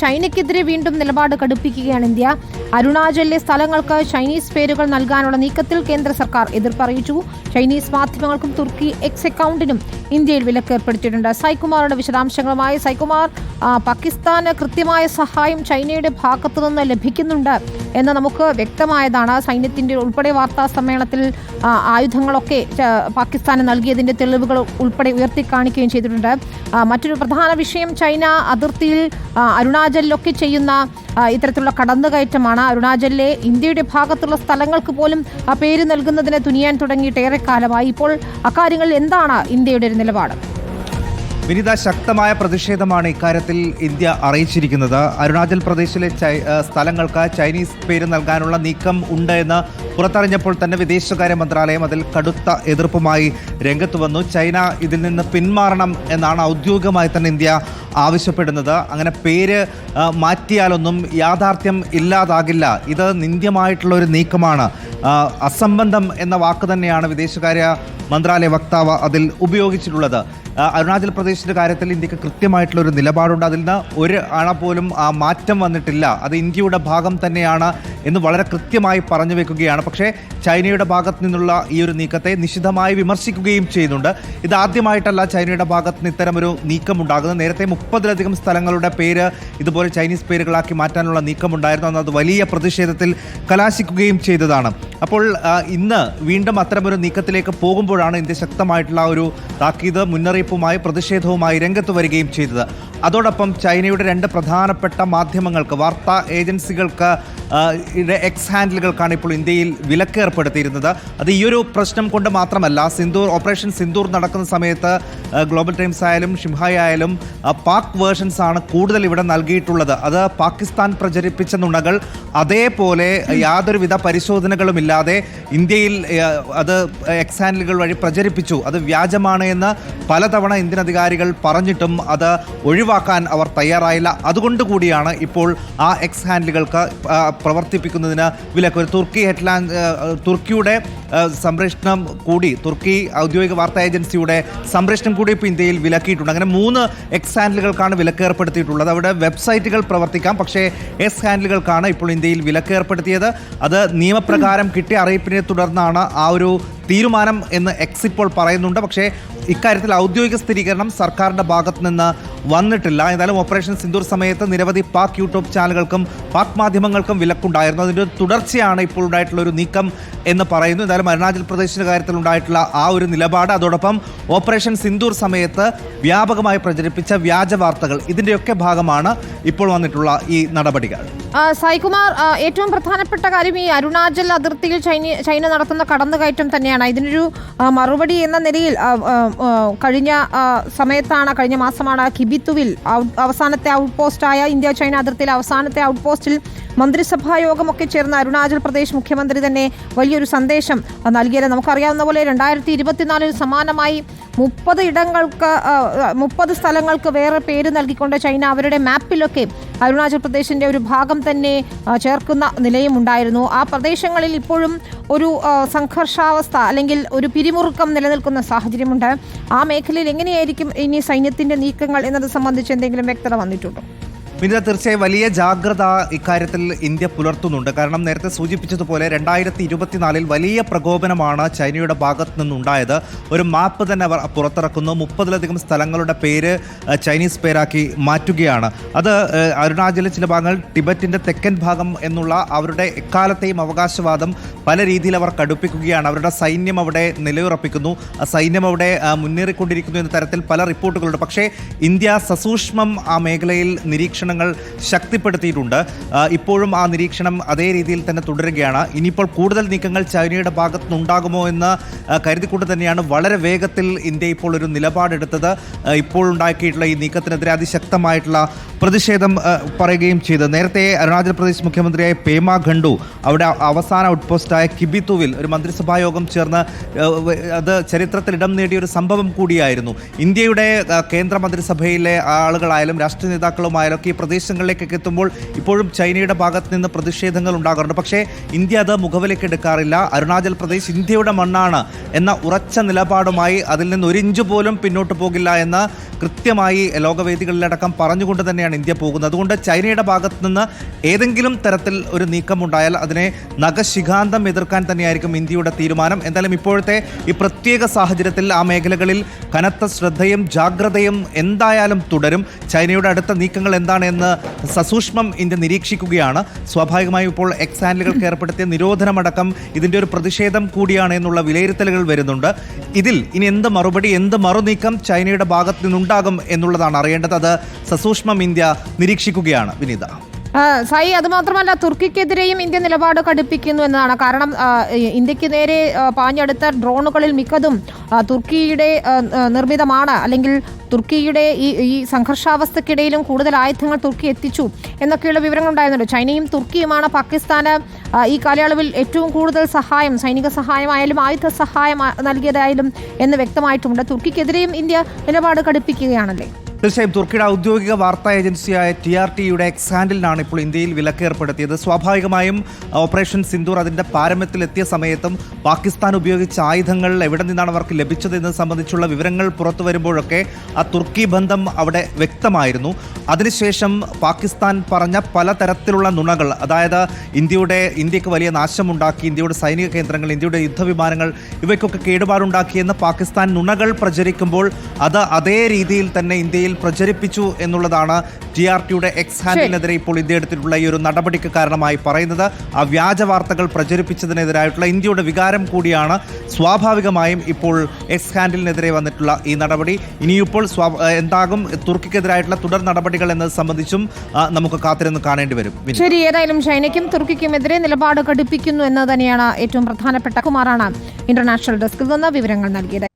ചൈനയ്ക്കെതിരെ വീണ്ടും നിലപാട് കടുപ്പിക്കുകയാണ് India. അരുണാചലിലെ സ്ഥലങ്ങൾക്ക് Chinese പേരുകൾ നൽകാനുള്ള നീക്കത്തിൽ കേന്ദ്ര സർക്കാർ എതിർപ്പറിയിച്ചു. ചൈനീസ് മാധ്യമങ്ങൾക്കും തുർക്കി എക്സ് അക്കൗണ്ടിനും ഇന്ത്യയിൽ വിലക്ക് ഏർപ്പെടുത്തിയിട്ടുണ്ട് സൈകുമാറുടെ വിശദാംശങ്ങളുമായി സൈകുമാർ പാകിസ്ഥാന് കൃത്യമായ സഹായം ചൈനയുടെ ഭാഗത്തു നിന്ന് ലഭിക്കുന്നുണ്ട് എന്ന് നമുക്ക് വ്യക്തമായതാണ്. സൈന്യത്തിന്റെ ഉൾപ്പെടെ വാർത്താ സമ്മേളനത്തിൽ ആയുധങ്ങളൊക്കെ പാകിസ്ഥാന് നൽകിയതിന്റെ തെളിവുകൾ ഉൾപ്പെടെ ഉയർത്തി കാണിക്കുകയും ചെയ്തിട്ടുണ്ട് മറ്റൊരു പ്രധാന വിഷയം ചൈന അതിർത്തിയിൽ ആ, അരുണാചലിലൊക്കെ ചെയ്യുന്ന ഇത്തരത്തിലുള്ള കടന്നുകയറ്റമാണ്. അരുണാചലിലെ ഇന്ത്യയുടെ ഭാഗത്തുള്ള സ്ഥലങ്ങൾക്ക് പോലും പേര് നൽകുന്നതിന് തുനിയാൻ തുടങ്ങിയിട്ട് ഏറെക്കാലമായി. ഇപ്പോൾ അക്കാര്യങ്ങളിൽ എന്താണ് ഇന്ത്യയുടെ ഒരു നിലപാട്? വിനിത ശക്തമായ പ്രതിഷേധമാണ് ഇക്കാര്യത്തിൽ ഇന്ത്യ അറിയിച്ചിരിക്കുന്നത്. അരുണാചൽ പ്രദേശിലെ സ്ഥലങ്ങൾക്ക് ചൈനീസ് പേര് നൽകാനുള്ള നീക്കം ഉണ്ട് എന്ന് പുറത്തറിഞ്ഞപ്പോൾ തന്നെ വിദേശകാര്യ മന്ത്രാലയം അതിൽ കടുത്ത എതിർപ്പുമായി രംഗത്ത് വന്നു. ചൈന ഇതിൽ നിന്ന് പിന്മാറണം എന്നാണ് ഔദ്യോഗികമായി തന്നെ ഇന്ത്യ ആവശ്യപ്പെടുന്നത്. അങ്ങനെ പേര് മാറ്റിയാലൊന്നും യാഥാർത്ഥ്യം ഇല്ലാതാകില്ല. ഇത് നിന്ദ്യമായിട്ടുള്ള ഒരു നീക്കമാണ്. അസംബന്ധം എന്ന വാക്ക് തന്നെയാണ് വിദേശകാര്യ മന്ത്രാലയ വക്താവ് അതിൽ ഉപയോഗിച്ചിട്ടുള്ളത്. അരുണാചൽ പ്രദേശിന്റെ കാര്യത്തിൽ ഇന്ത്യയ്ക്ക് കൃത്യമായിട്ടുള്ള ഒരു നിലപാടുണ്ട്. അതിൽ നിന്ന് ഒരു അണ പോലും ആ മാറ്റം വന്നിട്ടില്ല. അത് ഇന്ത്യയുടെ ഭാഗം തന്നെയാണ് എന്ന് വളരെ കൃത്യമായി പറഞ്ഞു വെക്കുകയാണ്. പക്ഷേ ചൈനയുടെ ഭാഗത്തു നിന്നുള്ള ഈ ഒരു നീക്കത്തെ നിശിതമായി വിമർശിക്കുകയും ചെയ്യുന്നുണ്ട്. ഇത് ആദ്യമായിട്ടല്ല ചൈനയുടെ ഭാഗത്ത് നിന്ന് ഇത്തരമൊരു നീക്കം ഉണ്ടാകുന്നത് നേരത്തെ മുപ്പതിലധികം സ്ഥലങ്ങളുടെ പേര് ഇതുപോലെ ചൈനീസ് പേരുകളാക്കി മാറ്റാനുള്ള നീക്കമുണ്ടായിരുന്നു. അന്ന് അത് വലിയ പ്രതിഷേധത്തിൽ കലാശിക്കുകയും ചെയ്തതാണ്. അപ്പോൾ ഇന്ന് വീണ്ടും അത്തരമൊരു നീക്കത്തിലേക്ക് പോകുമ്പോഴാണ് ഇന്ത്യ ശക്തമായിട്ടുള്ള ഒരു താക്കീത് മുന്നറിയിപ്പുമായി പ്രതിഷേധവുമായി രംഗത്ത് വരികയും ചെയ്തത്. അതോടൊപ്പം ചൈനയുടെ രണ്ട് പ്രധാനപ്പെട്ട മാധ്യമങ്ങൾക്ക് വാർത്താ ഏജൻസികൾക്ക് എക്സ് ഹാൻഡിലുകൾക്കാണ് ഇപ്പോൾ ഇന്ത്യയിൽ വിലക്ക് ഏർപ്പെടുത്തിയിരുന്നത്. അത് ഈ ഒരു പ്രശ്നം കൊണ്ട് മാത്രമല്ല സിന്ദൂർ ഓപ്പറേഷൻ സിന്ദൂർ നടക്കുന്ന സമയത്ത് ഗ്ലോബൽ ടൈംസ് ആയാലും ഷിംഹായ് ആയാലും പാക് വേർഷൻസ് ആണ് കൂടുതൽ ഇവിടെ നൽകിയിട്ടുള്ളത്. അത് പാകിസ്ഥാൻ പ്രചരിപ്പിച്ച നുണകൾ അതേപോലെ യാതൊരുവിധ പരിശോധനകളും ഇല്ലാതെ ഇന്ത്യയിൽ അത് എക്സ് ഹാൻഡിലുകൾ വഴി പ്രചരിപ്പിച്ചു. അത് വ്യാജമാണ് എന്ന് പലതവണ ഇന്ത്യൻ അധികാരികൾ പറഞ്ഞിട്ടും അത് ഒഴിവാക്കാൻ അവർ തയ്യാറായില്ല. അതുകൊണ്ട് കൂടിയാണ് ഇപ്പോൾ ആ എക്സ് ഹാൻഡിലുകൾക്ക് പ്രവർത്തിപ്പിക്കുന്നതിന് വിലക്ക്. ഒരു തുർക്കി ഹെഡ്ലാൻഡ് തുർക്കിയുടെ സംരക്ഷണം കൂടി തുർക്കി ഔദ്യോഗിക വാർത്താ ഏജൻസിയുടെ സംരക്ഷണം കൂടി ഇപ്പോൾ ഇന്ത്യയിൽ വിലക്കിയിട്ടുണ്ട്. അങ്ങനെ മൂന്ന് എക്സ് ഹാൻഡിലുകൾക്കാണ് വിലക്ക് ഏർപ്പെടുത്തിയിട്ടുള്ളത്. അവിടെ വെബ്സൈറ്റുകൾ പ്രവർത്തിക്കാം. പക്ഷേ എക്സ് ഹാൻഡിലുകൾക്കാണ് ഇപ്പോൾ ഇന്ത്യയിൽ വിലക്ക് ഏർപ്പെടുത്തിയത്. അത് നിയമപ്രകാരം കിട്ടിയ അറിയിപ്പിനെ തുടർന്നാണ് ആ ഒരു തീരുമാനം എന്ന് എക്സ് ഇപ്പോൾ പറയുന്നുണ്ട്. പക്ഷേ ഇക്കാര്യത്തിൽ ഔദ്യോഗിക സ്ഥിരീകരണം സർക്കാരിന്റെ ഭാഗത്ത് നിന്ന് വന്നിട്ടില്ല. എന്തായാലും ഓപ്പറേഷൻ സിന്ദൂർ സമയത്ത് നിരവധി പാക് യൂട്യൂബ് ചാനലുകൾക്കും പാക് മാധ്യമങ്ങൾക്കും വിലക്കുണ്ടായിരുന്നു. അതിന്റെ തുടർച്ചയാണ് ഇപ്പോൾ ഉണ്ടായിട്ടുള്ള ഒരു നീക്കം എന്ന് പറയുന്നു. എന്തായാലും അരുണാചൽ പ്രദേശിന്റെ കാര്യത്തിൽ ഉണ്ടായിട്ടുള്ള ആ ഒരു നിലപാട്. അതോടൊപ്പം ഓപ്പറേഷൻ സിന്ദൂർ സമയത്ത് വ്യാപകമായി പ്രചരിപ്പിച്ച വ്യാജ വാർത്തകൾ. ഇതിന്റെയൊക്കെ ഭാഗമാണ് ഇപ്പോൾ വന്നിട്ടുള്ള ഈ നടപടികൾ. സായികുമാർ ഏറ്റവും പ്രധാനപ്പെട്ട കാര്യം ഈ അരുണാചൽ അതിർത്തിയിൽ ചൈന ചൈന നടത്തുന്ന കടന്നുകയറ്റം തന്നെയാണ്. ഇതിനൊരു മറുപടി എന്ന നിലയിൽ കഴിഞ്ഞ സമയത്താണ് കഴിഞ്ഞ മാസമാണ് കിബിത്തുവിൽ അവസാനത്തെ ഔട്ട് പോസ്റ്റായ ഇന്ത്യ ചൈന അതിർത്തിയിൽ അവസാനത്തെ ഔട്ട് പോസ്റ്റിൽ മന്ത്രിസഭാ യോഗമൊക്കെ ചേർന്ന അരുണാചൽ പ്രദേശ് മുഖ്യമന്ത്രി തന്നെ വലിയൊരു സന്ദേശം നൽകിയത്. നമുക്കറിയാവുന്ന പോലെ രണ്ടായിരത്തി ഇരുപത്തിനാലിൽ സമാനമായി മുപ്പത് ഇടങ്ങൾക്ക് മുപ്പത് സ്ഥലങ്ങൾക്ക് വേറെ പേര് നൽകിക്കൊണ്ട് ചൈന അവരുടെ മാപ്പിലൊക്കെ അരുണാചൽ പ്രദേശിന്റെ ഒരു ഭാഗം തന്നെ ചേർക്കുന്ന നിലയും ഉണ്ടായിരുന്നു. ആ പ്രദേശങ്ങളിൽ ഇപ്പോഴും ഒരു സംഘർഷാവസ്ഥ അല്ലെങ്കിൽ ഒരു പിരിമുറുക്കം നിലനിൽക്കുന്ന സാഹചര്യമുണ്ട്. ആ മേഖലയിൽ എങ്ങനെയായിരിക്കും ഇനി സൈന്യത്തിന്റെ നീക്കങ്ങൾ എന്നത് സംബന്ധിച്ച് എന്തെങ്കിലും വ്യക്തത വന്നിട്ടുണ്ടോ? പിന്നെ തീർച്ചയായും വലിയ ജാഗ്രത ഇക്കാര്യത്തിൽ ഇന്ത്യ പുലർത്തുന്നുണ്ട്. കാരണം നേരത്തെ സൂചിപ്പിച്ചതുപോലെ രണ്ടായിരത്തി ഇരുപത്തിനാലിൽ വലിയ പ്രകോപനമാണ് ചൈനയുടെ ഭാഗത്ത് നിന്നുണ്ടായത്. ഒരു മാപ്പ് തന്നെ അവർ പുറത്തിറക്കുന്നു. മുപ്പതിലധികം സ്ഥലങ്ങളുടെ പേര് ചൈനീസ് പേരാക്കി മാറ്റുകയാണ്. അത് അരുണാചലിലെ ചില ഭാഗങ്ങൾ ടിബറ്റിന്റെ തെക്കൻ ഭാഗം എന്നുള്ള അവരുടെ എക്കാലത്തെയും അവകാശവാദം പല രീതിയിൽ അവർ കടുപ്പിക്കുകയാണ്. അവരുടെ സൈന്യം അവിടെ നിലയുറപ്പിക്കുന്നു. സൈന്യം അവിടെ മുന്നേറിക്കൊണ്ടിരിക്കുന്നു എന്ന തരത്തിൽ പല റിപ്പോർട്ടുകളുണ്ട്. പക്ഷേ ഇന്ത്യ സസൂക്ഷ്മം ആ മേഖലയിൽ നിരീക്ഷണങ്ങൾ ശക്തിപ്പെടുത്തിയിട്ടുണ്ട്. ഇപ്പോഴും ആ നിരീക്ഷണം അതേ രീതിയിൽ തന്നെ തുടരുകയാണ്. ഇനിയിപ്പോൾ കൂടുതൽ നീക്കങ്ങൾ ചൈനയുടെ ഭാഗത്തുനിന്നുണ്ടാകുമോ എന്ന് കരുതിക്കൊണ്ട് തന്നെയാണ് വളരെ വേഗത്തിൽ ഇന്ത്യ ഇപ്പോൾ ഒരു നിലപാടെടുത്തത്. ഇപ്പോഴുണ്ടാക്കിയിട്ടുള്ള ഈ നീക്കത്തിനെതിരെ അതിശക്തമായിട്ടുള്ള പ്രതിഷേധം പറയുകയും ചെയ്തു. നേരത്തെ അരുണാചൽ പ്രദേശ് മുഖ്യമന്ത്രിയായ പേമ ഖണ്ഡു അവിടെ അവസാന ഔട്ട് പോസ്റ്റായ കിബിത്തുവിൽ ഒരു മന്ത്രിസഭാ യോഗം ചേർന്ന് അത് ചരിത്രത്തിൽ ഇടം നേടിയ ഒരു സംഭവം കൂടിയായിരുന്നു. ഇന്ത്യയുടെ കേന്ദ്ര മന്ത്രിസഭയിലെ ആളുകളായാലും രാഷ്ട്രീയ നേതാക്കളുമായാലും ഒക്കെ പ്രദേശങ്ങളിലേക്കൊക്കെ എത്തുമ്പോൾ ഇപ്പോഴും ചൈനയുടെ ഭാഗത്ത് നിന്ന് പ്രതിഷേധങ്ങൾ ഉണ്ടാകാറുണ്ട്. പക്ഷേ ഇന്ത്യ അത് മുഖവിലേക്ക് എടുക്കാറില്ല. അരുണാചൽ പ്രദേശ് ഇന്ത്യയുടെ മണ്ണാണ് എന്ന ഉറച്ച നിലപാടുമായി അതിൽ നിന്ന് ഒരിഞ്ച് പോലും പിന്നോട്ട് പോകില്ല എന്ന് കൃത്യമായി ലോകവേദികളിലടക്കം പറഞ്ഞുകൊണ്ട് തന്നെയാണ് ഇന്ത്യ പോകുന്നത്. അതുകൊണ്ട് ചൈനയുടെ ഭാഗത്ത് നിന്ന് ഏതെങ്കിലും തരത്തിൽ ഒരു നീക്കമുണ്ടായാൽ അതിനെ നഖശിഖാന്തം എതിർക്കാൻ തന്നെയായിരിക്കും ഇന്ത്യയുടെ തീരുമാനം. എന്തായാലും ഇപ്പോഴത്തെ ഈ പ്രത്യേക സാഹചര്യത്തിൽ ആ മേഖലകളിൽ കനത്ത ശ്രദ്ധയും ജാഗ്രതയും എന്തായാലും തുടരും. ചൈനയുടെ അടുത്ത നീക്കങ്ങൾ എന്താണെന്ന് സസൂക്ഷ്മം ഇന്ത്യ നിരീക്ഷിക്കുകയാണ്. സ്വാഭാവികമായും ഇപ്പോൾ എക്സ് ഹാൻഡലുകൾക്ക് ഏർപ്പെടുത്തിയ നിരോധനമടക്കം ഇതിന്റെ ഒരു പ്രതിഷേധം കൂടിയാണ് എന്നുള്ള വിലയിരുത്തലുകൾ വരുന്നുണ്ട്. ഇതിൽ ഇനി എന്ത് മറുപടി എന്ത് മറുനീക്കം ചൈനയുടെ ഭാഗത്ത് നിന്നുണ്ടാകും എന്നുള്ളതാണ് അറിയേണ്ടത്. അത് സസൂക്ഷ്മം ഇന്ത്യ നിരീക്ഷിക്കുകയാണ്. വിനീത. സായി അത് മാത്രമല്ല തുർക്കിക്കെതിരെയും ഇന്ത്യ നിലപാട് കടുപ്പിക്കുന്നു എന്നതാണ്. കാരണം ഇന്ത്യയ്ക്ക് നേരെ പാഞ്ഞെടുത്ത ഡ്രോണുകളിൽ മിക്കതും തുർക്കിയുടെ നിർമ്മിതമാണ്. അല്ലെങ്കിൽ തുർക്കിയുടെ ഈ ഈ സംഘർഷാവസ്ഥക്കിടയിലും കൂടുതൽ ആയുധങ്ങൾ തുർക്കി എത്തിച്ചു എന്നൊക്കെയുള്ള വിവരങ്ങൾ ഉണ്ടായിരുന്നുണ്ട്. ചൈനയും തുർക്കിയുമാണ് പാകിസ്ഥാന് ഈ കാലയളവിൽ ഏറ്റവും കൂടുതൽ സഹായം സൈനിക സഹായമായാലും ആയുധ സഹായം നൽകിയതായാലും എന്ന് വ്യക്തമായിട്ടുണ്ട്. തുർക്കിക്കെതിരെയും ഇന്ത്യ നിലപാട് കടുപ്പിക്കുകയാണല്ലേ? തീർച്ചയായും തുർക്കിയുടെ ഔദ്യോഗിക വാർത്താ ഏജൻസിയായ ടി ആർ ടിയുടെ എക്സ് ഹാൻഡിലാണ് ഇപ്പോൾ ഇന്ത്യയിൽ വിലക്ക് ഏർപ്പെടുത്തിയത് സ്വാഭാവികമായും ഓപ്പറേഷൻ സിന്ദൂർ അതിന്റെ പാരമ്യത്തിലെത്തിയ സമയത്തും പാകിസ്ഥാൻ ഉപയോഗിച്ച ആയുധങ്ങൾ എവിടെ നിന്നാണ് അവർക്ക് ലഭിച്ചത് എന്നത് സംബന്ധിച്ചുള്ള വിവരങ്ങൾ പുറത്തു വരുമ്പോഴൊക്കെ ആ തുർക്കി ബന്ധം അവിടെ വ്യക്തമായിരുന്നു. അതിനുശേഷം പാകിസ്ഥാൻ പറഞ്ഞ പലതരത്തിലുള്ള നുണകൾ അതായത് ഇന്ത്യയുടെ ഇന്ത്യയ്ക്ക് വലിയ നാശമുണ്ടാക്കി ഇന്ത്യയുടെ സൈനിക കേന്ദ്രങ്ങൾ ഇന്ത്യയുടെ യുദ്ധവിമാനങ്ങൾ ഇവയ്ക്കൊക്കെ കേടുപാടുണ്ടാക്കിയെന്ന് പാകിസ്ഥാൻ നുണകൾ പ്രചരിക്കുമ്പോൾ അത് അതേ രീതിയിൽ തന്നെ ഇന്ത്യയിൽ പ്രചരിപ്പിച്ചു എന്നുള്ളതാണ് ടി ആർ ടിയുടെ എക്സ് ഹാൻഡിനെതിരെ ഇപ്പോൾ ഇന്ത്യ എടുത്തിട്ടുള്ള ഈ ഒരു നടപടിക്ക് കാരണമായി പറയുന്നത്. ആ വ്യാജ വാർത്തകൾ പ്രചരിപ്പിച്ചതിനെതിരായിട്ടുള്ള ഇന്ത്യയുടെ വികാരം കൂടിയാണ് സ്വാഭാവികമായും ഇപ്പോൾ എക്സ് ഹാൻഡിലിനെതിരെ വന്നിട്ടുള്ള ഈ നടപടി. ഇനിയിപ്പോൾ സ്വാ എന്താകും? തുർക്കിക്കെതിരായിട്ടുള്ള തുടർ നടപടികൾ എന്നത് സംബന്ധിച്ചും നമുക്ക് കാത്തിരുന്ന് കാണേണ്ടി വരും. ശരി ഏതായാലും ചൈനയ്ക്കും തുർക്കിക്കുമെതിരെ നിലപാട് കടുപ്പിക്കുന്നു എന്ന് തന്നെയാണ് ഏറ്റവും പ്രധാനപ്പെട്ട കുമാറാണ്. ഇന്റർനാഷണൽ ഡെസ്കിൽ നിന്ന് വിവരങ്ങൾ നൽകിയത്.